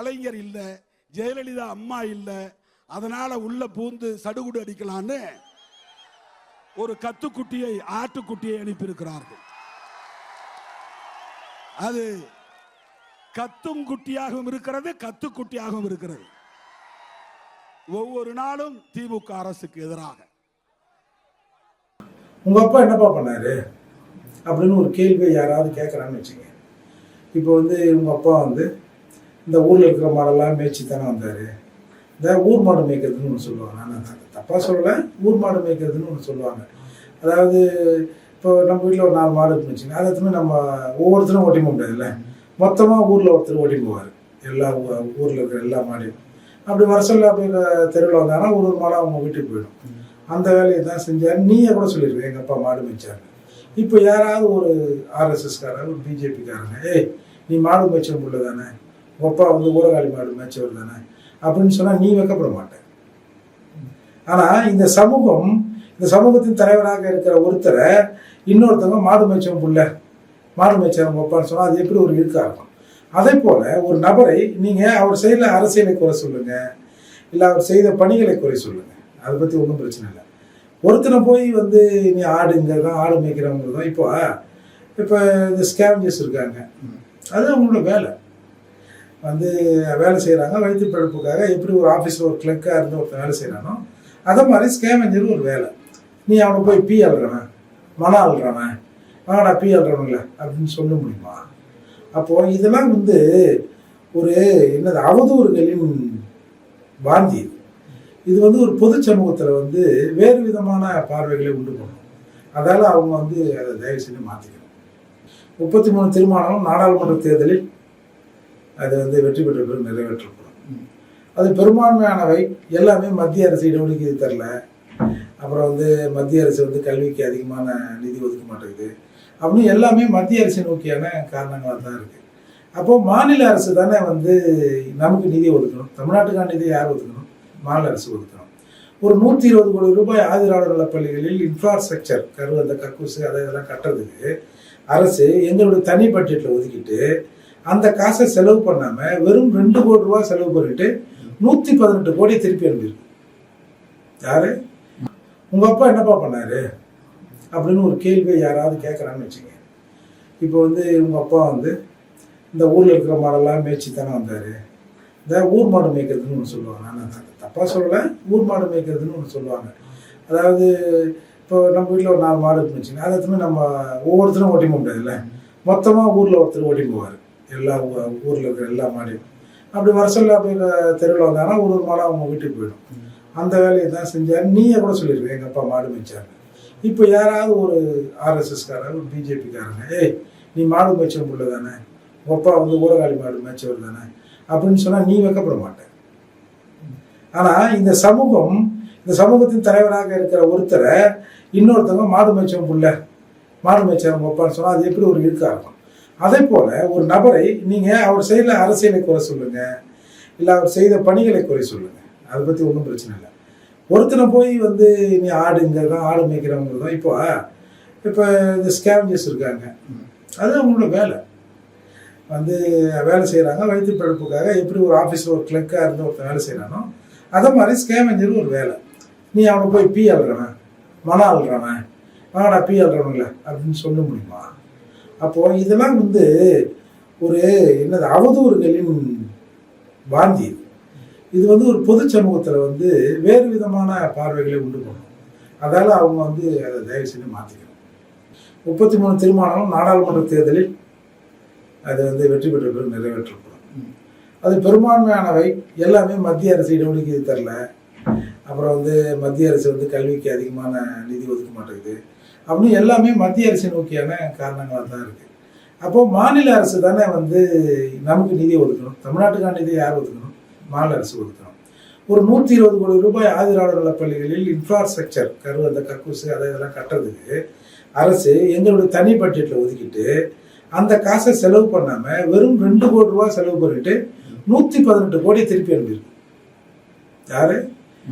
கலைஞர் இல்லை ஜெயலலிதா அம்மா இல்லை அதனால உள்ள பூந்து சடுகுடு அடிக்கலான்னு ஒரு கத்துக்குட்டியை ஆட்டுக்குட்டியை அனுப்பியிருக்கிறார்கள். அது கத்தும் குட்டியாகவும் இருக்கிறது கத்துக்குட்டியாகவும் இருக்கிறது. ஒவ்வொரு நாளும் திமுக அரசுக்கு எதிராக. உங்க அப்பா என்னப்பா பண்ணாரு? அப்படின்னு ஒரு கேள்வியை யாராவது கேட்கறான்னு வச்சுங்க இப்போ வந்து உங்க அப்பா வந்து இந்த ஊரில் இருக்கிற மாடெல்லாம் மேய்ச்சி தானே வந்தார். இந்த ஊர் மாடு மேய்க்கிறதுன்னு ஒன்று சொல்லுவாங்க. நான் தப்பாக சொல்லலை. ஊர் மாடு மேய்க்கிறதுன்னு ஒன்று சொல்லுவாங்க. அதாவது இப்போ நம்ம வீட்டில் ஒரு நாலு மாடு இருந்துச்சுன்னா வச்சுங்க அதை எடுத்துன்னு நம்ம ஒவ்வொருத்தரும் ஓட்டி போக முடியாதுல்ல? மொத்தமாக ஊரில் ஒருத்தர் ஓட்டி போவார். எல்லா ஊரில் இருக்கிற எல்லா மாடையும். அப்படி வருஷம்ல அப்படி தெருவில் வந்தாங்கன்னா ஒரு ஒரு மாடாக அவங்க வீட்டுக்கு போயிடும். அந்த வேலையை தான் செஞ்சார். நீயே கூட சொல்லியிருக்க எங்கள் அப்பா மாடு மேய்ச்சாரு இப்போ யாராவது ஒரு ஆர்எஸ்எஸ்காரர் ஒரு பிஜேபிக்காரங்க ஏய் நீ மாடு மேய்ச்ச புள்ள தானே உங்க அப்பா வந்து ஊரகாளி மாடு மேய்ச்சவர் தானே? அப்படின்னு சொன்னால் நீ வைக்கப்பட மாட்டேன். ஆனால் இந்த சமூகம் இந்த சமூகத்தின் தலைவராக இருக்கிற ஒருத்தரை இன்னொருத்தவங்க மாடு மேய்ச்சவன் புள்ள மாடு மேய்ச்சவன் ஒப்பான்னு சொன்னால் அது எப்படி ஒரு இழுக்காக இருக்கும்? அதே போல ஒரு நபரை நீங்கள் அவர் செய்த அரசியலை குறை சொல்லுங்க. இல்லை அவர் செய்த பணிகளை குறை சொல்லுங்க. அதை பற்றி ஒன்றும் பிரச்சனை இல்லை. ஒருத்தனை போய் வந்து நீ ஆடுங்கிறது தான் ஆடு மேய்க்கிறவங்க தான் இப்போ இப்போ இந்த ஸ்கேவஞ்சர்ஸ் இருக்காங்க. அது அவங்களோட வேலை. வந்து வேலை செய்கிறாங்க வயிற்று பிழப்புக்காக எப்படி ஒரு ஆஃபீஸில் ஒரு கிளர்க்காக இருந்து ஒருத்தன் வேலை செய்கிறானோ அதே மாதிரி ஸ்கேமஞ்சர் ஒரு வேலை. நீ அவனை போய் பி அல்றவன் மன அல்றவன் வாங்கடா பி அல்றவன்ல அப்படின்னு சொல்ல முடியுமா? அப்போது இதெல்லாம் வந்து ஒரு என்னது அவதூறுகளின் வாந்தி இது. வந்து ஒரு பொது சமூகத்தில் வந்து வேறு விதமான பார்வைகளை உண்டு பண்ணும். அதால அவங்க வந்து அதை தயவு செஞ்சு மாற்றிக்கணும் முப்பத்தி மூணு தீர்மானம் நாடாளுமன்ற தேர்தலில் அது வந்து வெற்றி பெற்ற பிறகு நிறைவேற்றப்படும். அது பெரும்பான்மையானவை. எல்லாமே மத்திய அரசு இடஒதுக்கீடு தரல. அப்புறம் வந்து மத்திய அரசு வந்து கல்விக்கு அதிகமான நிதி ஒதுக்க மாட்டேங்குது. அப்படின்னு எல்லாமே மத்திய அரசு நோக்கியான காரணங்களாக தான் இருக்குது அப்போது மாநில அரசு தானே வந்து நமக்கு நிதி ஒதுக்கணும். தமிழ்நாட்டுக்கான நிதி யார் ஒதுக்கணும்? மாநில அரசு ஒதுக்கணும். ஒரு நூற்றி இருபது கோடி ரூபாய் ஆதிராளர் பள்ளிகளில் இன்ஃப்ராஸ்ட்ரக்சர் கரு அந்த கக்கூசு அதை இதெல்லாம் கட்டுறதுக்கு அரசு எங்களுடைய தனி பட்ஜெட்டில் ஒதுக்கிட்டு அந்த காசை செலவு பண்ணாம வெறும் ரெண்டு கோடி ரூபாய் செலவு பண்ணிட்டு நூற்றி பதினெட்டு கோடி திருப்பி அனுப்பியிருக்கு. யாரு? உங்க அப்பா என்னப்பா பண்ணாரு? அப்படின்னு ஒரு கேள்வியை யாராவது கேட்குறான்னு வச்சுங்க இப்போ வந்து உங்க அப்பா வந்து இந்த ஊர்ல இருக்கிற மாடெல்லாம் மேய்ச்சி தானே வந்தாரு. இந்த ஊர் மாடு மேய்க்கிறதுன்னு ஒன்று சொல்லுவாங்க. நான் தப்பாக சொல்லலை. ஊர் மாடு மேய்க்கிறதுன்னு ஒன்று சொல்லுவாங்க. அதாவது இப்போ நம்ம வீட்டில் ஒரு நாலு மாடு இருக்குன்னு வச்சுங்க அதை நம்ம ஒவ்வொருத்தரும் ஓட்டி போக முடியாதுல்ல? மொத்தமாக ஊரில் ஒருத்தர் ஓட்டி போவார். எல்லா ஊரில் இருக்கிற எல்லா மாடையும் அப்படி வருஷம்ல அப்படி தெருவில் வந்தாங்கன்னா ஒரு ஒரு மாடாக அவங்க வீட்டுக்கு போயிடும். அந்த வேலையை தான் செஞ்சார். நீயே கூட சொல்லிடுவேன் எங்கள் அப்பா மாடு மேய்ச்சாங்க இப்போ யாராவது ஒரு ஆர்எஸ்எஸ்காரன் ஒரு பிஜேபிக்காரங்க ஏய் நீ மாடு மேய்ச்ச புள்ள தானே? அப்பா வந்து ஊரகாளி மாடு மேய்ச்சவர் தானே? அப்படின்னு சொன்னால் நீ வைக்கப்பட மாட்டேன் ஆனால் இந்த சமூகம் இந்த சமூகத்தின் தலைவராக இருக்கிற ஒருத்தரை இன்னொருத்தவங்க மாடு மேய்ச்சவன் புள்ள மாடு மேய்ச்சவன் ஒப்பான்னு சொன்னால் அது எப்படி ஒரு இருக்கா இருக்கும்? அதே போல ஒரு நபரை நீங்கள் அவர் செய்த அரசியலை குறை சொல்லுங்க. இல்லை அவர் செய்த பணிகளை குறை சொல்லுங்க. அதை பற்றி ஒன்றும் பிரச்சனை இல்லை. ஒருத்தனை போய் வந்து நீ ஆடுங்கிறது தான் ஆடு மேய்க்கிறவங்க தான் இப்போ இப்போ இந்த ஸ்கேவஞ்சர்ஸ் இருக்காங்க. அது அவங்களோட வேலை. வந்து வேலை செய்கிறாங்க வயிற்று பிழப்புக்காக எப்படி ஒரு ஆஃபீஸில் ஒரு கிளர்க்காக இருந்து ஒருத்தன் வேலை செய்கிறானோ அதே மாதிரி ஸ்கேவஞ்சர் ஒரு வேலை. நீ அவனை போய் பி அழுறவன் மன அழுறவன் வாங்கடா பி அல்றவன்ல அப்படின்னு சொல்ல முடியுமா? அப்போது இதெல்லாம் வந்து ஒரு என்னது அவதூறுகளின் வாந்தி இது. வந்து ஒரு பொது சமூகத்தில் வந்து வேறு விதமான பார்வைகளை உண்டு பண்ணும். அதால அவங்க வந்து அதை தயவு செஞ்சு மாற்றிக்கணும் முப்பத்தி மூணு தீர்மானம் நாடாளுமன்ற தேர்தலில் அது வந்து வெற்றி பெற்ற பிறகு நிறைவேற்றப்படும். அது பெரும்பான்மையானவை. எல்லாமே மத்திய அரசு இடஒதுக்கீடு தரல. அப்புறம் வந்து மத்திய அரசு வந்து கல்விக்கு அதிகமான நிதி ஒதுக்க மாட்டேங்குது. அப்படின்னு எல்லாமே மத்திய அரசை நோக்கியான காரணங்களாக தான் இருக்கு. அப்போ மாநில அரசு தானே வந்து நமக்கு நிதி ஒதுக்கணும். தமிழ்நாட்டுக்கான நிதி யார் ஒதுக்கணும்? மாநில அரசு ஒதுக்கணும். ஒரு நூற்றி இருபது கோடி ரூபாய் ஆதிராளர் பள்ளிகளில் இன்ஃப்ராஸ்ட்ரக்சர் கரு அந்த கக்கூசு அதை இதெல்லாம் கட்டுறதுக்கு அரசு எங்களுடைய தனி பட்ஜெட்டில் ஒதுக்கிட்டு அந்த காசை செலவு பண்ணாமல் வெறும் ரெண்டு கோடி ரூபாய் செலவு பண்ணிட்டு நூற்றி பதினெட்டு கோடி திருப்பி அனுப்பியிருக்கு. யாரு?